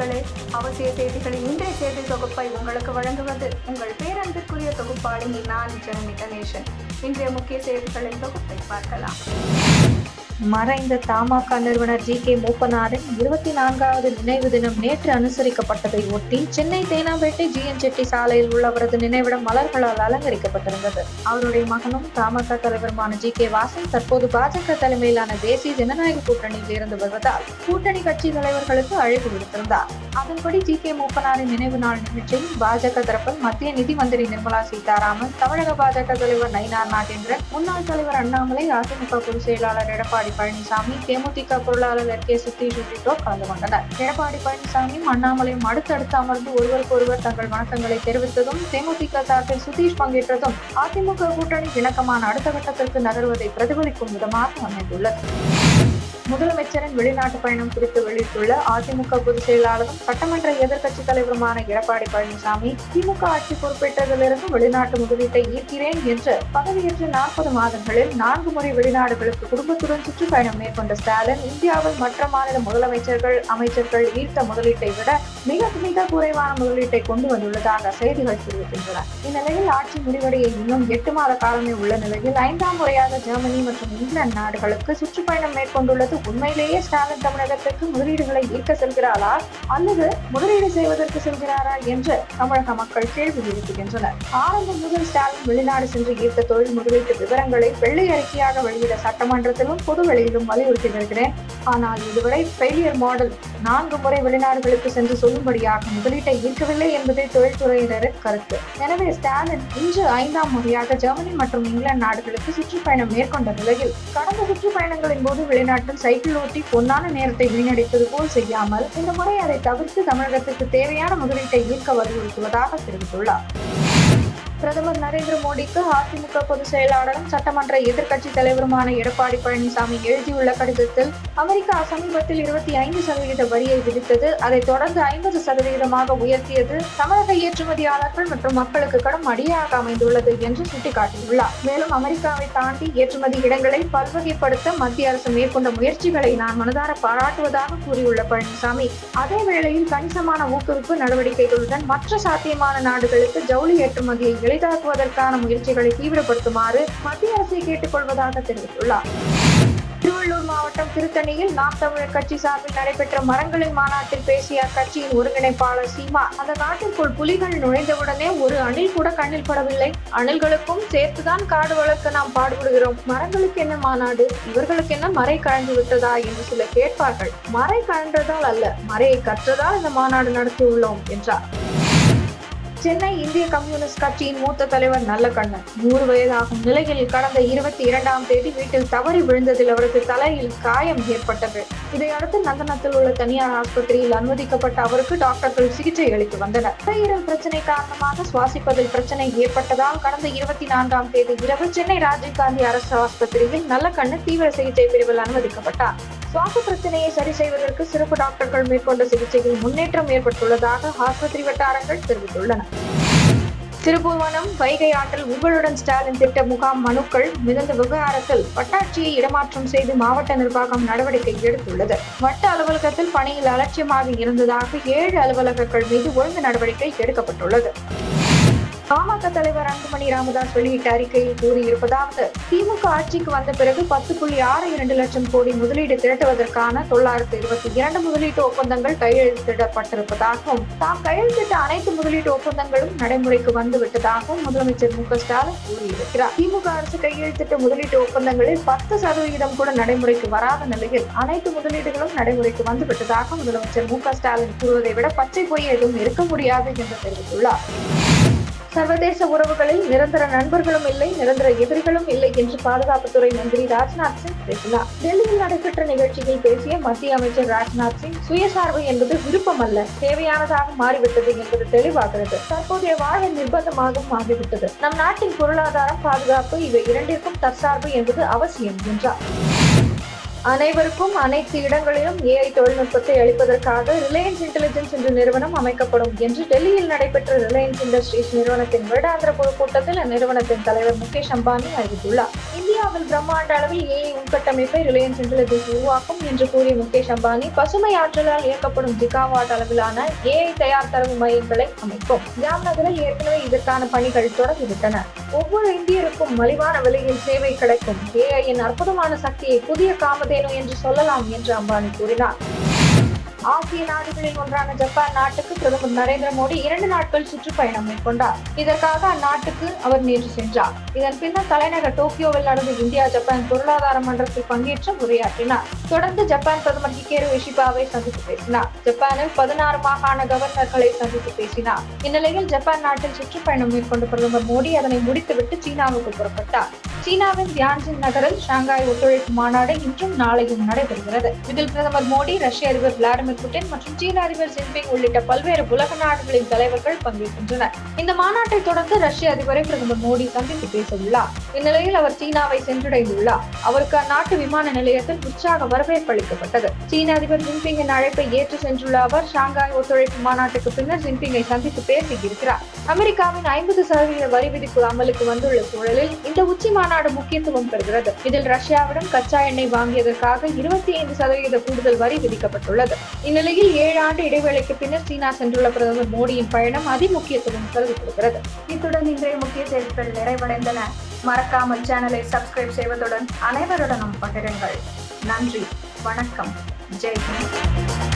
நேயர்களே அவசிய செய்திகளின் இன்றைய செய்தி தொகுப்பை உங்களுக்கு வழங்குவது உங்கள் பேரன்பிற்குரிய தொகுப்பாளினி நான் ஜெனனி கணேசன் இன்றைய முக்கிய செய்திகளின் தொகுப்பை பார்க்கலாம். மறைந்த தமாக நிறுவனர் ஜி கே மூப்பனாரின் இருபத்தி நான்காவது நினைவு தினம் நேற்று அனுசரிக்கப்பட்டதை ஒட்டி சென்னை தேனாம்பேட்டை ஜி என் செட்டி சாலையில் உள்ள அவரது நினைவிடம் மலர்களால் அலங்கரிக்கப்பட்டிருந்தது. அவருடைய மகனும் தமாக தலைவருமான ஜி கே வாசன் தற்போது பாஜக தலைமையிலான தேசிய ஜனநாயக கூட்டணியில் இருந்து வருவதால் கூட்டணி கட்சி தலைவர்களுக்கு அழைப்பு விடுத்திருந்தார். அதன்படி ஜி கே மூப்பனாரின் நினைவு நாள் நிகழ்ச்சியில் பாஜக தரப்பில் மத்திய நிதி மந்திரி நிர்மலா சீதாராமன் தமிழக பாஜக தலைவர் நயினார் நாகேந்திரன் முன்னாள் தலைவர் அண்ணாமலை அதிமுக பொதுச் செயலாளர் எடப்பாடி பழனிசாமி தேமுதிக பொருளாளர் எர் கே. சுத்தீஷ் உள்ளிட்டோர் கலந்து கொண்டனர். எடப்பாடி பழனிசாமியும் அண்ணாமலையும் அடுத்தடுத்து அமர்ந்து ஒருவருக்கொருவர் தங்கள் வணக்கங்களை தெரிவித்ததும் தேமுதிக சார்பில் சுதீஷ் பங்கேற்றதும் அதிமுக கூட்டணி இணக்கமான அடுத்த கட்டத்திற்கு நகர்வதை பிரதிபலிக்கும் விதமாக அமைந்துள்ளது. முதலமைச்சரின் வெளிநாட்டு பயணம் குறித்து வெளியிட்டுள்ள அதிமுக பொதுச் செயலாளரும் சட்டமன்ற எதிர்க்கட்சித் தலைவருமான எடப்பாடி பழனிசாமி திமுக ஆட்சி பொறுப்பேற்றதிலிருந்து வெளிநாட்டு முதலீட்டை ஈர்க்கிறேன் என்று பதவியேற்ற நாற்பது மாதங்களில் நான்கு முறை வெளிநாடுகளுக்கு குடும்பத்துடன் சுற்றுப்பயணம் மேற்கொண்ட ஸ்டாலின் இந்தியாவில் மற்ற மாநில முதலமைச்சர்கள் அமைச்சர்கள் ஈர்த்த முதலீட்டை விட மிக மிக குறைவான முதலீட்டை கொண்டு வந்துள்ளதாக செய்திகள் தெரிவிக்கின்றன. இந்நிலையில் ஆட்சி முடிவடைய இன்னும் எட்டு மாத காலமே உள்ள நிலையில் ஐந்தாம் முறையாக ஜெர்மனி மற்றும் இங்கிலாந்து நாடுகளுக்கு சுற்றுப்பயணம் மேற்கொண்டுள்ளது உண்மையிலேயே ஸ்டாலின் தமிழகத்திற்கு முதலீடுகளை ஈர்க்க செல்கிறாரா? அல்லது முதலீடு செய்வதற்கு செல்கிறாரா என்று தமிழக மக்கள் கேள்வி எழுப்புகின்றனர். ஆரம்பம் முதல் ஸ்டாலின் வெளிநாடு சென்று ஈர்த்த தொழில் முதலீட்டு விவரங்களை வெள்ளை அறிக்கையாக வெளியிட சட்டமன்றத்திலும் பொது வெளியிலும் வலியுறுத்தி வருகிறேன். ஆனால் இதுவரை ஃபெயிலியர் மாடல் நான்கு முறை வெளிநாடுகளுக்கு சென்று சொல்லும்படியாக முதலீட்டை ஈர்க்கவில்லை என்பதே தொழில்துறையினரின் கருத்து. எனவே ஸ்டாலின் இன்று ஐந்தாம் முறையாக ஜெர்மனி மற்றும் இங்கிலாந்து நாடுகளுக்கு சுற்றுப்பயணம் மேற்கொண்ட நிலையில் கடந்த சுற்றுப்பயணங்களின் போது வெளிநாட்டில் சைக்கிள் ஓட்டி பொன்னான நேரத்தை வீணடிப்பது போல் செய்யாமல் இந்த முறை அதை தவிர்த்து தமிழகத்துக்கு தேவையான முதலீட்டை ஈர்க்க வலியுறுத்துவதாக தெரிவித்துள்ளார். பிரதமர் நரேந்திர மோடிக்கு அதிமுக பொதுச் செயலாளரும் சட்டமன்ற எதிர்க்கட்சி தலைவருமான எடப்பாடி பழனிசாமி எழுதியுள்ள கடிதத்தில் அமெரிக்கா சமீபத்தில் இருபத்தி ஐந்து சதவீத வரியை விதித்தது அதைத் தொடர்ந்து ஐம்பது சதவீதமாக உயர்த்தியது தமிழக ஏற்றுமதியாளர்கள் மற்றும் மக்களுக்கு கடும் அடியாக அமைந்துள்ளது என்று சுட்டிக்காட்டியுள்ளார். மேலும் அமெரிக்காவை தாண்டி ஏற்றுமதி இடங்களை பல்வகைப்படுத்த மத்திய அரசு மேற்கொண்ட முயற்சிகளை நான் மனதார பாராட்டுவதாக கூறியுள்ள பழனிசாமி அதே வேளையில் கணிசமான ஊக்குவிப்பு நடவடிக்கைகளுடன் மற்ற சாத்தியமான நாடுகளுக்கு ஜவுளி ஏற்றுமதியை எளிதாக்குவதற்கான முயற்சிகளை தீவிரப்படுத்துமாறு மத்திய அரசை கேட்டுக்கொள்வதாக தெரிவித்துள்ளார். திருவள்ளூர் மாவட்டம் திருத்தணியில் நாம் தமிழர் கட்சி சார்பில் நடைபெற்ற மரங்களின் மாநாட்டில் பேசிய அக்கட்சியின் ஒருங்கிணைப்பாளர் சீமா அந்த காட்டிற்குள் புலிகள் நுழைந்தவுடனே ஒரு அணில் கூட கண்ணில் படவில்லை. அணில்களுக்கும் சேர்த்துதான் காடு வளர்க்க நாம் பாடுபடுகிறோம். மரங்களுக்கு என்ன மாநாடு? இவர்களுக்கு என்ன மறை கழந்து விட்டதா என்று சில கேட்பார்கள். மறை கழன்றதால் அல்ல மறையை கற்றதால் இந்த மாநாடு நடத்தியுள்ளோம் என்றார். சென்னை இந்திய கம்யூனிஸ்ட் கட்சியின் மூத்த தலைவர் நல்லக்கண்ணன். நூறு வயதாகும் நிலையில் கடந்த இருபத்தி இரண்டாம் தேதி வீட்டில் தவறி விழுந்ததில் அவருக்கு தலையில் காயம் ஏற்பட்டது. இதையடுத்து நந்தனத்தில் உள்ள தனியார் ஆஸ்பத்திரியில் அனுமதிக்கப்பட்ட அவருக்கு டாக்டர்கள் சிகிச்சை அளித்து வந்தனர். நுரையீரல் பிரச்சனை காரணமாக சுவாசிப்பதில் பிரச்சனை ஏற்பட்டதால் கடந்த இருபத்தி நான்காம் தேதி இரவு சென்னை ராஜீவ்காந்தி அரசு ஆஸ்பத்திரியில் நல்லக்கண்ணு தீவிர சிகிச்சை பிரிவில் அனுமதிக்கப்பட்டார். சுவாச பிரச்சனையை சரி செய்வதற்கு சிறப்பு டாக்டர்கள் மேற்கொண்ட சிகிச்சையில் முன்னேற்றம் ஏற்பட்டுள்ளதாக ஆஸ்பத்திரி வட்டாரங்கள் தெரிவித்துள்ளன. திருபுவனம் வைகை ஆற்றில் உங்களுடன் ஸ்டாலின் திட்ட முகாம் மனுக்கள் மிதந்த விவகாரத்தில் வட்டாட்சியை இடமாற்றம் செய்து மாவட்ட நிர்வாகம் நடவடிக்கை எடுத்துள்ளது. வட்ட அலுவலகத்தில் பணியில் அலட்சியமாக இருந்ததாக ஏழு அலுவலகங்கள் மீது ஒழுங்கு நடவடிக்கை எடுக்கப்பட்டுள்ளது. பாமக தலைவர் அன்புமணி ராமதாஸ் வெளியிட்ட அறிக்கையில் கூறியிருப்பதாவது திமுக ஆட்சிக்கு வந்த பிறகு பத்து புள்ளி ஆறு இரண்டு லட்சம் கோடி முதலீடு திரட்டுவதற்கான தொள்ளாயிரத்து இருபத்தி இரண்டு முதலீட்டு ஒப்பந்தங்கள் கையெழுத்திடப்பட்டிருப்பதாகவும் தாம் கையெழுத்திட்ட அனைத்து முதலீட்டு ஒப்பந்தங்களும் நடைமுறைக்கு வந்து விட்டதாகவும் முதலமைச்சர் மு க ஸ்டாலின் கூறியிருக்கிறார். திமுக அரசு கையெழுத்திட்ட முதலீட்டு ஒப்பந்தங்களில் பத்து சதவீதம் கூட நடைமுறைக்கு வராத நிலையில் அனைத்து முதலீடுகளும் நடைமுறைக்கு வந்துவிட்டதாக முதலமைச்சர் மு க ஸ்டாலின் கூறுவதை விட பச்சை பொய் எதுவும் இருக்க முடியாது என்று தெரிவித்துள்ளார். சர்வதேச உறவுகளில் நிரந்தர நண்பர்களும் இல்லை நிரந்தர எதிரிகளும் இல்லை என்று பாதுகாப்புத்துறை மந்திரி ராஜ்நாத் சிங் பேசினார். டெல்லியில் நடைபெற்ற நிகழ்ச்சியில் பேசிய மத்திய அமைச்சர் ராஜ்நாத் சிங் சுயசார்பு என்பது விருப்பம் அல்ல தேவையானதாக மாறிவிட்டது என்பது தெளிவாகிறது. தற்போதைய வாழ்வு நிர்பந்தமாகவும் ஆகிவிட்டது நம் நாட்டின் பொருளாதாரம் பாதுகாப்பு இவை இரண்டிற்கும் தற்சார்பு என்பது அவசியம் என்றார். அனைவருக்கும் அனைத்து இடங்களிலும் ஏஐ தொழில்நுட்பத்தை அளிப்பதற்காக ரிலையன்ஸ் இன்டெலிஜென்ஸ் என்ற நிறுவனம் அமைக்கப்படும் என்று டெல்லியில் நடைபெற்ற ரிலையன்ஸ் இண்டஸ்ட்ரீஸ் நிறுவனத்தின் வருடாந்திர பொதுக் கூட்டத்தில் அந்நிறுவனத்தின் தலைவர் முகேஷ் அம்பானி அறிவித்துள்ளார். இந்தியாவில் பிரம்மாண்ட அளவில் ஏஐ உள்கட்டமைப்பை ரிலையன்ஸ் இன்டெலிஜென்ஸ் உருவாக்கும் என்று கூறிய முகேஷ் அம்பானி பசுமை ஆற்றலால் இயக்கப்படும் ஜிகாவாட் அளவிலான ஏஐ தயார் தரவு மையங்களை அமைக்கும் ஜாம்நகரில் ஏற்கனவே இதற்கான பணிகள் தொடங்கிவிட்டன. ஒவ்வொரு இந்தியருக்கும் மலிவான விலையில் சேவை கிடைக்கும். ஏஐயின் அற்புதமான சக்தியை புதிய காமதேனு என்று சொல்லலாம் என்று அம்பானி கூறினார். ஆசிய நாடுகளில் ஒன்றான ஜப்பான் நாட்டுக்கு பிரதமர் நரேந்திர மோடி இரண்டு நாட்கள் சுற்றுப்பயணம் மேற்கொண்டார். இதற்காக அந்நாட்டுக்கு அவர் நேற்று சென்றார். இதன் பின்னர் தலைநகர் டோக்கியோவில் நடந்த இந்தியா ஜப்பான் பொருளாதார மன்றத்தில் பங்கேற்று உரையாற்றினார். தொடர்ந்து ஜப்பான் பிரதமர் ஹிகேரு இஷிபாவை சந்தித்து பேசினார். ஜப்பானில் பதினாறு மாகாண கவர்னர்களை சந்தித்து பேசினார். இந்நிலையில் ஜப்பான் நாட்டில் சுற்றுப்பயணம் மேற்கொண்ட பிரதமர் மோடி அதனை முடித்துவிட்டு சீனாவுக்கு புறப்பட்டார். சீனாவின் தியான்ஜின் நகரில் ஷாங்காய் ஒத்துழைப்பு மாநாடு இன்றும் நாளையும் நடைபெறுகிறது. இதில் பிரதமர் மோடி ரஷ்ய அதிபர் விளாடிமிர் புட்டின் மற்றும் சீன அதிபர் ஜின்பிங் உள்ளிட்ட பல்வேறு உலக நாடுகளின் தலைவர்கள் பங்கேற்கின்றனர். இந்த மாநாட்டை தொடர்ந்து ரஷ்ய அதிபரை பிரதமர் மோடி சந்தித்து பேசவுள்ளார். இந்நிலையில் அவர் சீனாவை சென்றடைந்துள்ளார். அவருக்கு அந்நாட்டு விமான நிலையத்தில் உற்சாக வரவேற்பு அளிக்கப்பட்டது. சீன அதிபர் ஜின்பிங்கின் அழைப்பை ஏற்று சென்றுள்ள அவர் ஷாங்காய் ஒத்துழைப்பு மாநாட்டுக்கு பின்னர் ஜின்பிங்கை சந்தித்து பேசியிருக்கிறார். அமெரிக்காவின் ஐம்பது சதவீத வரி விதிப்பு அமலுக்கு வந்துள்ள சூழலில் இந்த உச்சி மாநாடு முக்கியத்துவம் பெறுகிறது. இதில் ரஷ்யாவிடம் கச்சா எண்ணெய் வாங்கியதற்காக இருபத்தி ஐந்து சதவீத கூடுதல் வரி விதிக்கப்பட்டுள்ளது. இந்நிலையில் ஏழு ஆண்டு இடைவேளைக்கு பின்னர் சீனா சென்றுள்ள பிரதமர் மோடியின் பயணம் அதிமுக்கியத்துவம் கருதப்படுகிறது. இத்துடன் இன்றைய முக்கிய செய்திகள் நிறைவடைந்தன. மறக்காமல் சேனலை சப்ஸ்கிரைப் செய்வதுடன் அனைவருடனும் பகிருங்கள். நன்றி. வணக்கம். ஜெய் ஹிந்த்